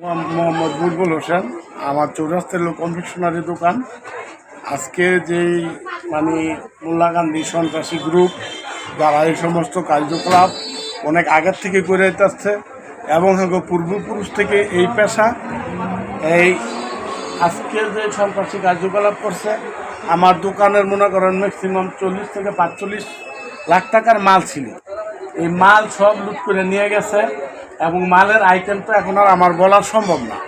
মোহাম্মদ বুলবুল হোসেন। আমার চৌরাস্তার লোক কনফেকশনারি দোকান। আজকে যেই মানে মোল্লা গান্ধী সন্ত্রাসী গ্রুপ যারা এই সমস্ত কার্যকলাপ অনেক আগের থেকে করে আসছে এবং পূর্বপুরুষ থেকে এই পেশা, এই আজকে যে সন্ত্রাসী কার্যকলাপ করছে, আমার দোকানের মনে করেন ম্যাক্সিমাম চল্লিশ থেকে পাঁচচল্লিশ লাখ টাকার মাল ছিল। এই মাল সব লুট করে নিয়ে গেছে। এবং মালের আইটেম তো এখন আর আমার বলার সম্ভব না।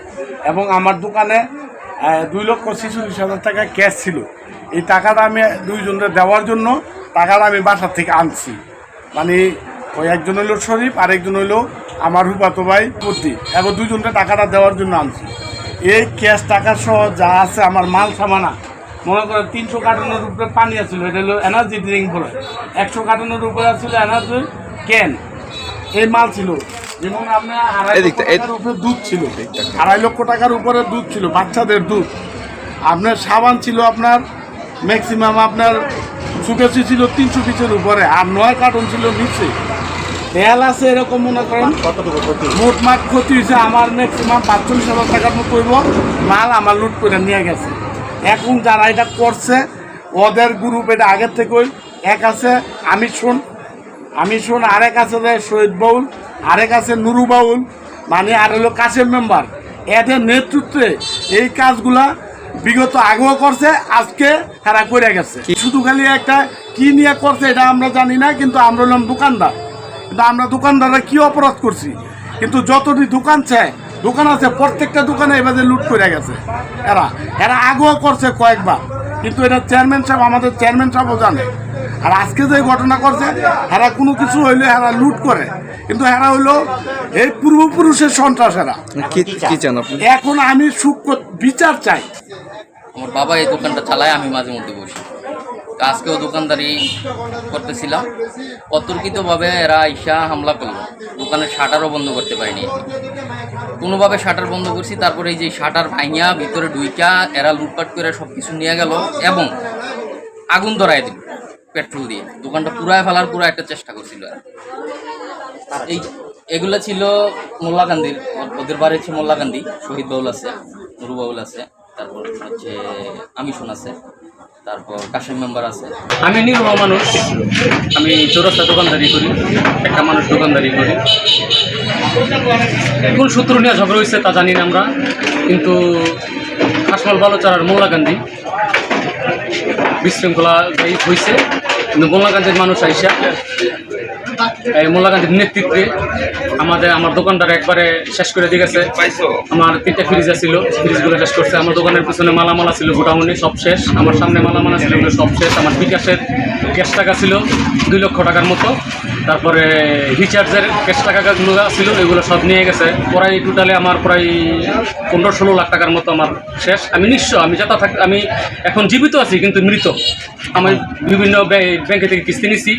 এবং আমার দোকানে দুই লক্ষ ছেচল্লিশ হাজার টাকা ক্যাশ ছিল। এই টাকাটা আমি দুইজনের দেওয়ার জন্য টাকাটা আমি বাসার থেকে আনছি। মানে ওই একজন হইল শরীফ, আরেকজন হইল আমার হুপাতো ভাই বুদ্ধি এবং দুইজনকে টাকাটা দেওয়ার জন্য আনছি। এই ক্যাশ টাকা সহ যা আছে আমার মাল সামানা, মনে করেন তিনশো কার্টনের উপরে পানি আছিল, এটা হলো এনার্জি ড্রিঙ্ক বলে। একশো কার্টনের উপরে ছিল এনার্জি ক্যান এই মাল ছিল আপনার আড়াই লক্ষ টাকার উপরে দুধ ছিল। আড়াই লক্ষ টাকার উপরে দুধ ছিল বাচ্চাদের দুধ। আপনার সাবান ছিল আপনার ম্যাক্সিমাম আপনার সুকেসি ছিল তিনশো পিসের উপরে আর নয় কার্টন ছিল নিচে। তেল আছে এরকম মনে করেন। মোটমাট ক্ষতি? হয়েছে আমার ম্যাক্সিমাম পাঁচচল্লিশ হাজার টাকার মতো হইব। মাল আমার লুট করে নিয়ে গেছে। এখন যারা এটা করছে ওদের গ্রুপ এটা আগের থেকেই এক আছে আমি শুন আমি শুন, আরেক আছে শহীদ বাউল, আরেক আছে নুরু বাউল মানে আর হলো কাশেম মেম্বার। এদের নেতৃত্বে এই কাজগুলা বিগত আগেও করছে, আজকে তারা করে গেছে। শুধু খালি একটা কি নিয়ে করছে এটা আমরা জানি না, কিন্তু আমরা হলাম দোকানদার। কিন্তু আমরা দোকানদাররা কি অপরাধ করছি? কিন্তু যতটি দোকান চায় দোকান আছে, প্রত্যেকটা দোকানে এবারে লুট করে গেছে। এরা এরা আগেও করছে কয়েকবার। কিন্তু এটা চেয়ারম্যান সাহেব, আমাদের চেয়ারম্যান সাহেবও জানে। আর আজকে যে ঘটনা করছে এরা কোনো কিছু হইলে এরা লুট করে। কিন্তু এরা হইল এই পূর্বপুরুষের সন্ত্রাস এরা কি কি চান আপনি? এখন আমি সুখ বিচার চাই। আমার বাবা এই দোকানটা চালায় আমি মাঝে মধ্যে বসি। তো আজকেও দোকানদারি করতেছিলাম। অতর্কিতভাবে এরা ঈশা হামলা করল। দোকানের শাটারও বন্ধ করতে পারিনি। কোনোভাবে শাটার বন্ধ করছি তারপরে এই যে শাটার ভাঙিয়া ভিতরে ঢুইকা এরা লুটপাট করে সব কিছু নিয়ে গেল এবং আগুন ধরায় দিল। পেট্রোল দিয়ে। দোকানটা পুরায় ফেলার পুরো একটা চেষ্টা করছিল। এই এগুলো ছিল মোল্লাকান্দির ওদের বাড়ি হচ্ছে মোল্লাকান্দি শহীদ বাউল আছে, নুরু বাউল আছে, তারপর হচ্ছে আমিশন আছে, তারপর কাশিম মেম্বার আছে। আমি নির্মম মানুষ, আমি চৌরাস্তা দোকানদারি করি, একটা মানুষ দোকানদারি করি। কোন সূত্র নিয়ে ঝগড়া হয়েছে তা জানি না আমরা, কিন্তু হাসমাল বালোচারার মোল্লা গান্ধী বিশৃঙ্খলা হয়েছে কিন্তু মোল্লা মানুষ আইসা এই মোল্লা নেতৃত্বে আমাদের, আমার দোকানদার একবারে শেষ করে দিয়ে গেছে। আমার তিনটা ফ্রিজ ছিল ফ্রিজগুলো শেষ করছে। আমার দোকানের পিছনে মালামালা ছিল গোটাউনি সব শেষ। আমার সামনে মালামালা ছিল সব শেষ। আমার বিকাশের ক্যাশ টাকা ছিল, দুই লক্ষ টাকার মতো। তারপরে রিচার্জের ক্যাশ টাকাগুলো ছিল এগুলো সব নিয়ে গেছে। প্রায় টোটালে আমার প্রায় পনেরো ষোলো লাখ টাকার মতো আমার শেষ। আমি নিঃস্ব, আমি যাতা থাক, আমি এখন জীবিত আছি, কিন্তু মৃত। আমি বিভিন্ন ব্যাংকে থেকে কিস্তি নিছি।